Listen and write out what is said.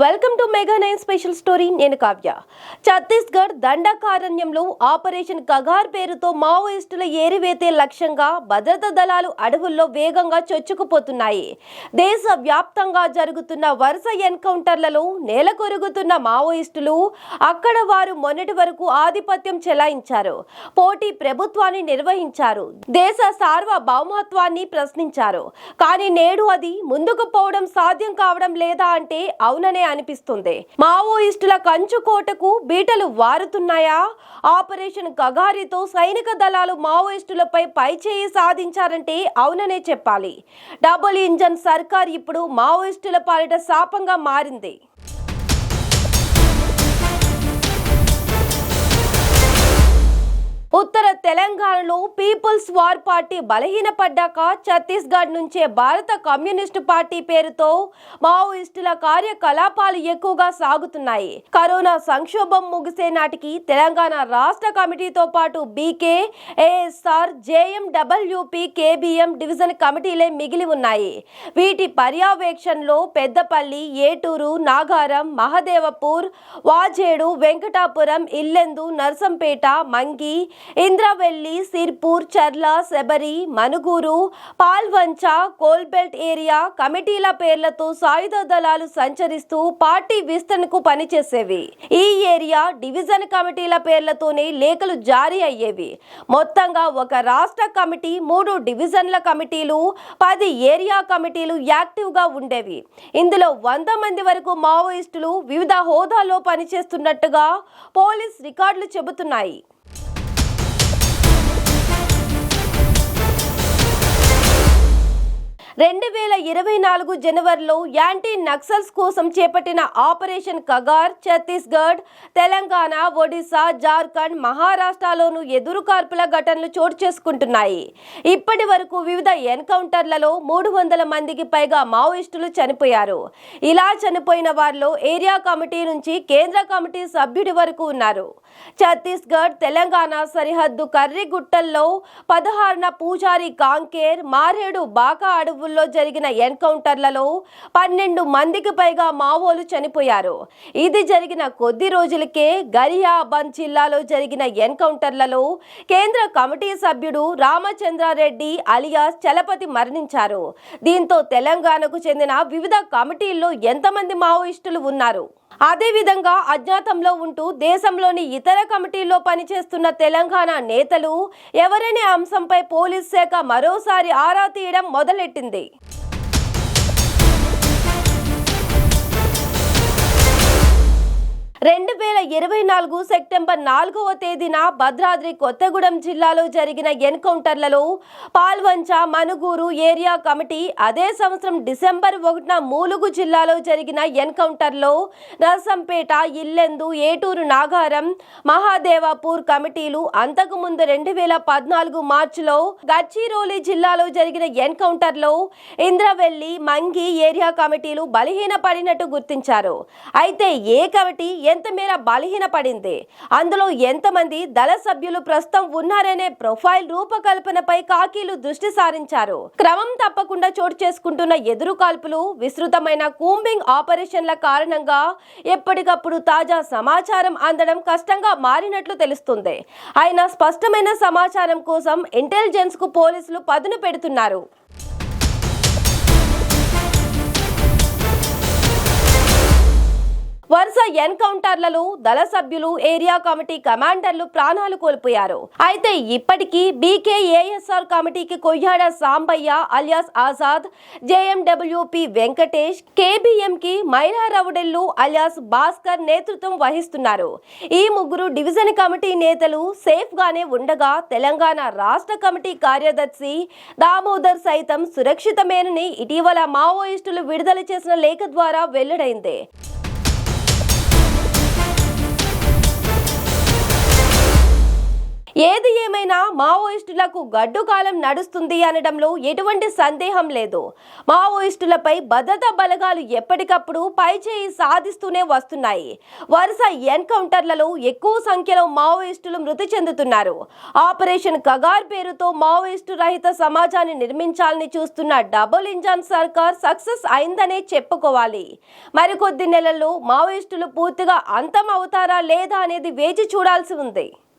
Welcome to Mega nine special story. నేను కావ్య. ఛత్తీస్గఢ్ దండకారణ్యంలో operation Kagar పేరుతో మావోయిస్టుల ఏరివేతే లక్ష్యంగా భద్రతా దళాలు అడవుల్లో వేగంగా చొచ్చుకుపోతున్నాయి. దేశ వ్యాప్తంగా జరుగుతున్న వరుస ఎన్కౌంటర్లలో నేలకొరుగుతున్న మావోయిస్టులు అక్కడ వారు మొన్నటి వరకు ఆధిపత్యం చెలాయించారు. పోటీ ప్రభుత్వాన్ని నిర్వహించారు. దేశ సార్వభౌమత్వాన్ని ప్రశ్నించారు. కానీ నేడు అది ముందుకు పోవడం సాధ్యం కావడం లేదా అంటే అవుననే అనిపిస్తుంది? మావోయిస్టుల కంచుకోటకు బీటలు వారుతున్నాయా? ఆపరేషన్ కగారితో సైనిక దళాలు మావోయిస్టులపై పైచేయి సాధించారంటే అవుననే చెప్పాలి. డబుల్ ఇంజన్ సర్కార్ ఇప్పుడు మావోయిస్టుల పాలిట శాపంగా మారింది. తెలంగాణలో పీపుల్స్ వార్ పార్టీ బలహీనపడ్డాక ఛత్తీస్గఢ్ నుంచే భారత కమ్యూనిస్టు పార్టీ పేరుతో మావోయిస్టుల కార్యకలాపాలు ఎక్కువగా సాగుతున్నాయి. కరోనా సంక్షోభం ముగిసే నాటికి తెలంగాణ రాష్ట్ర కమిటీతో పాటు BK ASR JMWP KBM division కమిటీలే మిగిలి ఉన్నాయి. వీటి పర్యవేక్షణలో Peddapalli Eturunagaram Mahadevpur Wazedu Venkatapuram Yellandu Narsampet Mangi Indravelli Sirpur Charla Sabari Manuguru Palvancha coal belt area కమిటీల పేర్లతో సాయుధ దళాలు సంచరిస్తూ పార్టీ విస్తరణకు పనిచేసేవి. ఈ ఏరియా డివిజన్ కమిటీల పేర్లతోనే లేఖలు జారీ అయ్యేవి. మొత్తంగా ఒక రాష్ట్ర కమిటీ మూడు డివిజన్ల కమిటీలు పది ఏరియా కమిటీలు యాక్టివ్గా ఉండేవి. ఇందులో వంద మంది వరకు మావోయిస్టులు వివిధ హోదాలో పనిచేస్తున్నట్టుగా పోలీస్ రికార్డులు చెబుతున్నాయి. రెండు వేల ఇరవై నాలుగు జనవరిలో యాంటీ నక్సల్స్ కోసం చేపట్టిన ఆపరేషన్ కగార్ ఛత్తీస్గఢ్ తెలంగాణ ఒడిశా జార్ఖండ్ మహారాష్ట్రలోనూ ఎదురుకార్పుల ఘటనలు చోటు చేసుకుంటున్నాయి. ఇప్పటి వరకు వివిధ ఎన్కౌంటర్లలో మూడు వందల మందికి పైగా మావోయిస్టులు చనిపోయారు. ఇలా చనిపోయిన వారిలో ఏరియా కమిటీ నుంచి కేంద్ర కమిటీ సభ్యుడి వరకు ఉన్నారు. ఛత్తీస్గఢ్ తెలంగాణ సరిహద్దు కర్రిగుట్టల్లో పదహారున పూజారి కాంకేర్ మారేడు బాకా అడవుల్లో జరిగిన ఎన్కౌంటర్లలో పన్నెండు మందికి పైగా మావోలు చనిపోయారు. ఇది జరిగిన కొద్ది రోజులకే గరియాబంద్ జిల్లాలో జరిగిన ఎన్కౌంటర్లలో కేంద్ర కమిటీ సభ్యుడు రామచంద్రారెడ్డి అలియాస్ చలపతి మరణించారు. దీంతో తెలంగాణకు చెందిన వివిధ కమిటీల్లో ఎంతమంది మావోయిస్టులు ఉన్నారు? అదేవిధంగా అజ్ఞాతంలో ఉంటూ దేశంలోని ఇతర కమిటీల్లో పనిచేస్తున్న తెలంగాణ నేతలు ఎవరనే అంశంపై పోలీస్ శాఖ మరోసారి ఆరా తీయడం మొదలెట్టింది. ఇరవై నాలుగు సెప్టెంబర్ నాలుగవ తేదీన భద్రాద్రి కొత్తగూడెం జిల్లాలో జరిగిన ఎన్కౌంటర్లలో పాల్వంచ మనుగూరు ఏరియా కమిటీ అదే సంవత్సరం డిసెంబర్ ఒకటిన మూలుగు జిల్లాలో జరిగిన ఎన్కౌంటర్లో నర్సంపేట ఇల్లెందు ఏటూరు నాగారం మహాదేవాపూర్ కమిటీలు అంతకుముందు రెండు వేల పద్నాలుగు మార్చిలో గచ్చిరోలి జిల్లాలో జరిగిన ఎన్కౌంటర్లో ఇంద్రవెల్లి మంగి ఏరియా కమిటీలు బలహీనపడినట్టు గుర్తించారు. అయితే ఏ కమిటీ ఎంత మేర బలహీనపడింది. అందులో ఎంతమంది దళ సభ్యులు ప్రస్తుతం ఉన్నారనే ప్రొఫైల్ రూపకల్పనపై కాకీలు దృష్టి సారించారు. క్రమం తప్పకుండా చోటు చేసుకుంటున్న ఎదురు కాల్పులు విస్తృతమైన కూంబింగ్ ఆపరేషన్ల కారణంగా ఎప్పటికప్పుడు తాజా సమాచారం అందడం కష్టంగా మారినట్లు తెలుస్తుంది. అయినా స్పష్టమైన సమాచారం కోసం ఇంటెలిజెన్స్కు పోలీసులు పదును పెడుతున్నారు. వరుస ఎన్కౌంటర్లలో దళ సభ్యులు ఏరియా కమిటీ కమాండర్లు ప్రాణాలు కోల్పోయారు. అయితే ఇప్పటికీ బీకేఏఎస్ఆర్ కమిటీకి కొయ్యాడ సాంబయ్య అలియాస్ ఆజాద్ జేఎండబ్ల్యూపి వెంకటేష్ కేబిఎంకి మైరా రౌడెల్లు అలియాస్ భాస్కర్ నేతృత్వం వహిస్తున్నారు. ఈ ముగ్గురు డివిజన్ కమిటీ నేతలు సేఫ్ గానే ఉండగా తెలంగాణ రాష్ట్ర కమిటీ కార్యదర్శి దామోదర్ సైతం సురక్షితమేనని ఇటీవల మావోయిస్టులు విడుదల చేసిన లేఖ ద్వారా వెల్లడైంది. ఏది ఏమైనా మావోయిస్టులకు గడ్డుకాలం నడుస్తుంది అనడంలో ఎటువంటి సందేహం లేదు. మావోయిస్టులపై భద్రతా బలగాలు ఎప్పటికప్పుడు పైచేయి సాధిస్తూనే వస్తున్నాయి. వరుస ఎన్కౌంటర్లలో ఎక్కువ సంఖ్యలో మావోయిస్టులు మృతి చెందుతున్నారు. ఆపరేషన్ కగార్ పేరుతో మావోయిస్టు రహిత సమాజాన్ని నిర్మించాలని చూస్తున్న డబుల్ ఇంజన్ సర్కార్ సక్సెస్ అయిందనే చెప్పుకోవాలి. మరికొద్ది నెలల్లో మావోయిస్టులు పూర్తిగా అంతం అవుతారా లేదా అనేది వేచి చూడాల్సి ఉంది.